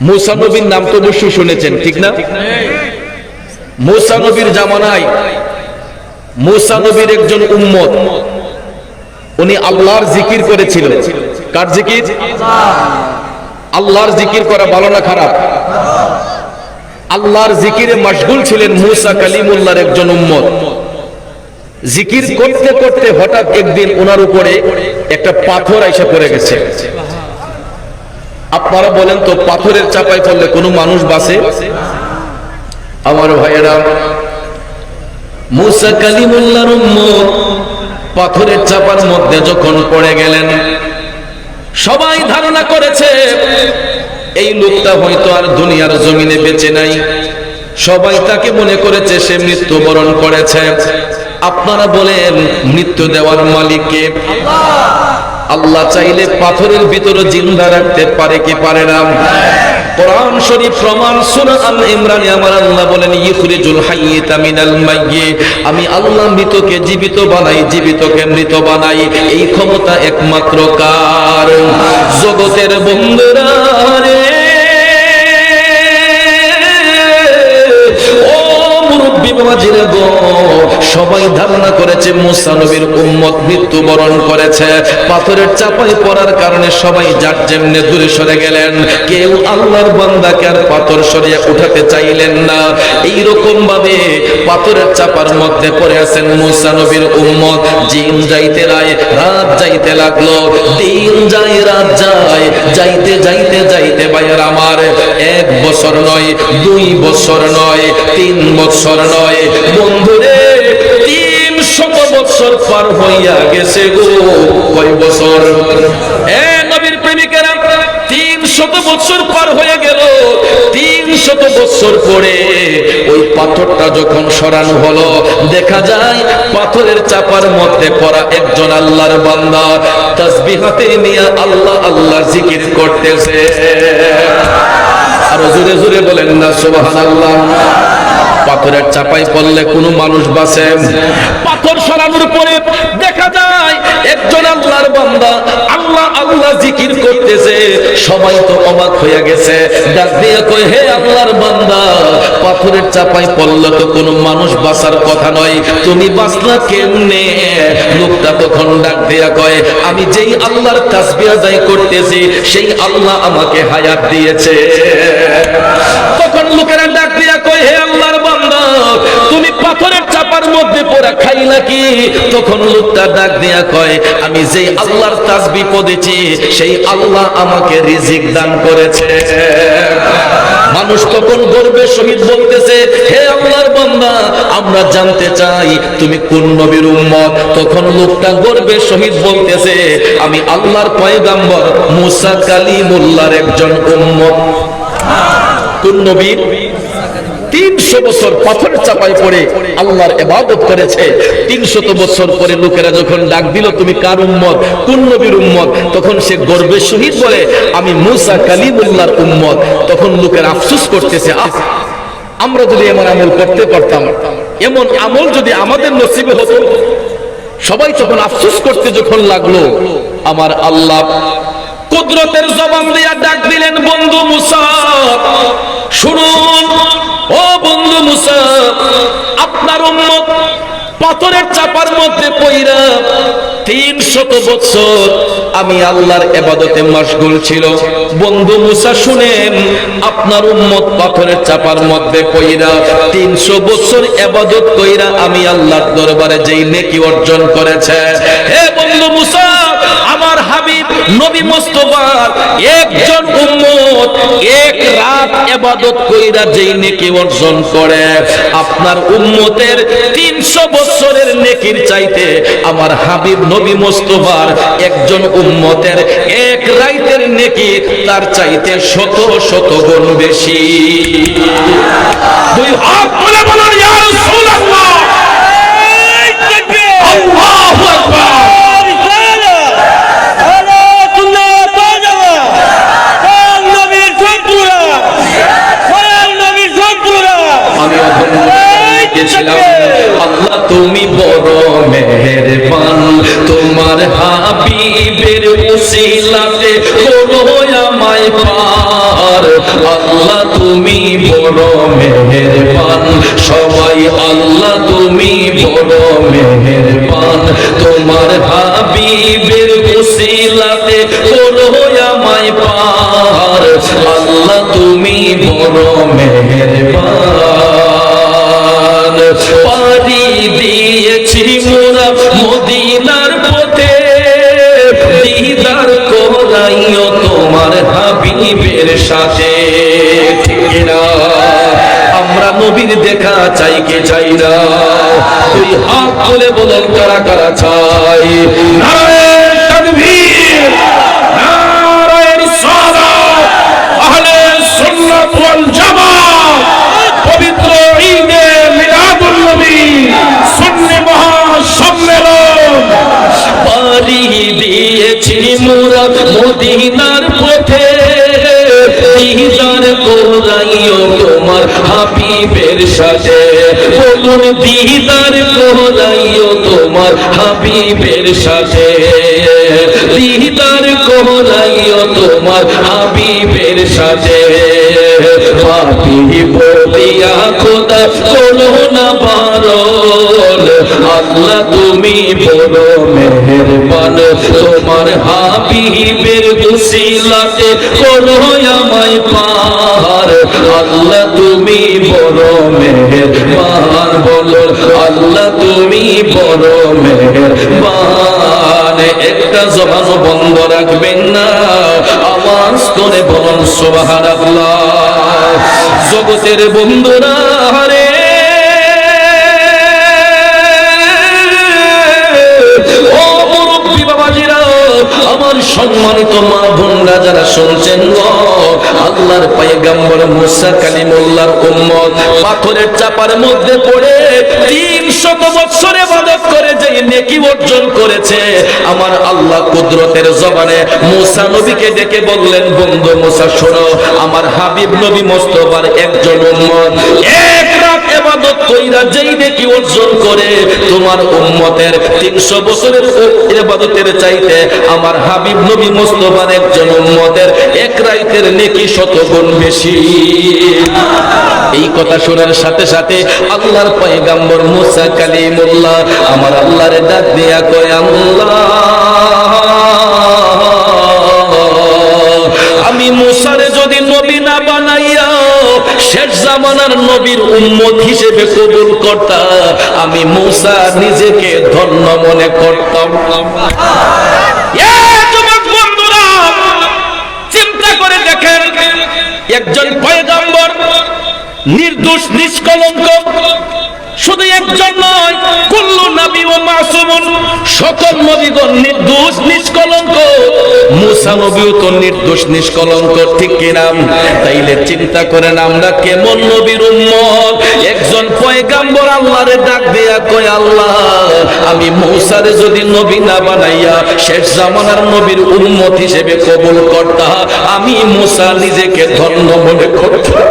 মুসা নবীর নাম তো অবশ্যই শুনেছেন, ঠিক না? মুসা নবীর জামানায় মুসা নবীর একজন উম্মত। উনি আল্লাহর জিকির করেছিল। কার জিকির? আল্লাহর জিকির করা ভালো না খারাপ? আল্লাহর জিকিরে মশগুল ছিলেন মুসা কালিমুল্লাহর একজন উম্মত। জিকির করতে করতে হঠাৎ একদিন ওনার উপরে একটা পাথর আইসা পড়ে গেছে। আপনারা বলেন তো, পাথরের চাপায় পড়লে কোনো মানুষ বাসে আমার ভাইয়েরা, মুসা কালিমুল্লাহর উম্মত পাথরের চাপার মধ্যে যখন পড়ে গেলেন, সবাই ধারণা করেছে, এই লোকটা হয়তো আর দুনিয়ার জমিনে বেঁচে নাই। সবাই তাকে মনে করেছে সে মৃত্যুবরণ করেছে। আপনারা বলেন, মৃত্যু দেওয়ার মালিককে আল্লাহ চাইলে পাথরের ভিতরে জিন্দা রাখতে পারে কি পারে না? কোরআন শরীফ প্রমাণ সূরা আল ইমরানে আমার আল্লাহ বলেন, ইখরিজুল হাইয়িতা মিনাল মাইয়্যিত আমি আল্লাহ মৃতকে জীবিত বানাই, জীবিতকে মৃত বানাই। এই ক্ষমতা একমাত্র কার? জগতের বন্ধুরা রে। ও মুরব্বী বাবাজিরা গো। সবাই ধারণা করেছে মুসা নবীর উম্মত মৃত্যুবরণ করেছে। পাথরের চাপায় পড়ার কারণে সবাই যার যেমনে দূরে সরে গেলেন, কেউ আল্লাহর বান্দাকে আর পাথর সরিয়ে উঠাতে চাইলেন না। এই রকম ভাবে পাথরের চাপার মধ্যে পড়ে আছেন মুসা নবীর উম্মত। জিন যাইতে রায় রাত যাইতে লাগল। দিন যায়, রাত যায়, যাইতে যাইতে যাইতে বাইর আমার এক বছর নয়, দুই বছর নয়, তিন বছর নয়। বন্ধুরে পার হইয়া গেছে গো, কয় বছর? আল্লাহর বান্দা হাতে নিয়ে আল্লাহ আল্লাহ জিকির করতেছে। আরও জোরে জোরে বলেন না, সুবহানাল্লাহ। পাথরের চাপায় পড়লে কোনো মানুষ পাথর সরানোর পরে দেখা যায়, একজন আল্লাহর বান্দা আল্লাহ আল্লাহ জিকির করতেছে। সবাই তো অবাক হয়ে গেছে। ডাক দিয়ে কই হে আল্লাহর বান্দা, পাথরের চাপায় পড়লে তো কোনো মানুষ বাঁচার কথা নয়। তুমি বাঁচলা কেমনে? লোকটা তখন ডাক দিয়া কয়, আমি যেই আল্লাহর তাসবিহ আদায় করতেছি, সেই আল্লাহ আমাকে হায়াত দিয়েছে। তখন লোকেরা ডাক দিয়া কয়, হে তুমি পাথরের চাপার মধ্যে পড়া খাইলা কি তখন লোকটা ডাক দিয়া কয়, আমি যেই আল্লাহর তাসবি পড়েছি, সেই আল্লাহ আমাকে রিজিক দান করেছে। মানুষ তখন গর্বে সহিত বলতেছে, হে আল্লাহর বান্দা, আমরা জানতে চাই তুমি কোন নবীর উম্মত? তখন লোকটা গর্বে সহিত বলতেছে, আমি আল্লাহর পয়গাম্বর মুসা কালিমুল্লাহর একজন উম্মত। কোন নবীর তিনশো বছর পাথরের চাপায় পড়ে আল্লাহর এবাদত করেছে। তিনশত বছর পরে লোকেরা যখন ডাক দিল, তুমি কার উম্মত? কোন নবীর উম্মত? তখন সে গর্বের সহিত বলে, আমি মুসা কালিমুল্লাহর উম্মত। তখন লোকেরা আফসোস করতেছে আমরা যদি এমন আমল করতে পারতাম, এমন আমল যদি আমাদের নসিবে হতো। সবাই তখন আফসুস করতে যখন লাগল, আমার আল্লাহ কুদরতের জবান দিয়া ডাক দিলেন, বন্ধু মুসা আপনার উম্মত পাথরের চাপার মধ্যে পইরা তিন শত বছর আমি আল্লাহর এবাদতে মশগুল ছিল। বন্ধু মুসা, শুনেন, আপনার উম্মত পাথরের চাপার মধ্যে পইরা তিনশো বছর এবাদত কইরা আমি আল্লাহর দরবারে যেই নেকি অর্জন করেছে। হে বন্ধু মুসা নবী মোস্তফার একজন উম্মত, এক রাত এবাদত কইরা যেই নেকি অর্জন করে, আপনার উম্মতের তিনশো বছরের নেকির চাইতে আমার হাবিব নবী মোস্তফার একজন উম্মতের এক রাইতের নেকি তার চাইতে শত শত গুণ বেশি। দুই হাত তুলে বলুন ইয়া রাসূলুল্লাহ আল্লাহু আকবার আমি অধন্য গেছিলাম আল্লাহ তুমি বড় মেহেরবান তোমার হাবিবের উসিলাতে করো আমায় পার। আল্লাহ তুমি বড় মেহেরবান। সবাই আল্লাহ তুমি বড় মেহেরবান। দেখা চাই কে চাই না? তুই হাত তুলে বলেন কারা কারা চাই সাথে বলুন, দিদার কোরাইও তোমার হাবিবের সাথে। দিদার কোরাইও তোমার হাবিবের সাথে। পাপি বলিয়া খোদা করো না বারণ। আল্লাহ তুমি মেহেরবান। তোমার হাবিবের বড় মেহরবান একটা জবান বন্ধ রাখবেন না আওয়াজ করে বলুন সুবহানাল্লাহ। জগতের বন্ধুরা সম্মানিত মা বোনরা যারা শুনছেন আল্লাহর পায়গাম্বর মুসা কালিমুল্লাহর উম্মত, পাথরের চাপার মধ্যে পড়ে তিন শত বছর ইবাদত করে যে নেকি অর্জন করেছে, আমার আল্লাহ কুদরতের জবানে মুসা নবীকে ডেকে বললেন, বন্ধু মুসা, শোনো, আমার হাবিব নবী মোস্তফার একজন উম্মত, এক ইবাদত কইরা যেই নেকি অর্জন করে, তোমার উম্মতের 300 বছরের ইবাদতের চাইতে আমার হাবিব নবী মোস্তফার একজন উম্মতের এক রাইতের নেকি শত গুণ বেশি। এই কথা শোনার সাথে সাথে আল্লাহর পয়গাম্বর মুসা কালিমুল্লাহ আমার আল্লাহর ডাক দিয়া কয়, আল্লাহ, আমি মুসারে যদি নবী না বানাইয়া শেষ জামানার নবীর উম্মত হিসেবে কবুল করতাম আমি মুসা নিজেকে ধন্য মনে করতাম। চিন্তা করে দেখেন, একজন পয়গাম্বর নির্দোষ, নিষ্কলঙ্ক শুধু একজন নয়, কুল্লু নবী ও মাসুমুন, সকল নবীগণ নির্দোষ, নিষ্কলঙ্ক। মুসা নবীও তো নির্দোষ, নিষ্কলঙ্ক, ঠিক কিনা তাইলে চিন্তা করেন আমরা কেমন নবীর উম্মত? একজন পয়গাম্বর আল্লাহরে ডাক দিয়া কয়, আল্লাহ, আমি মৌসারে যদি নবী না বানাইয়া শেষ জামানার নবীর উম্মত হিসেবে কবুল করতা, আমি মুসা নিজেকে ধন্য মনে করতাম।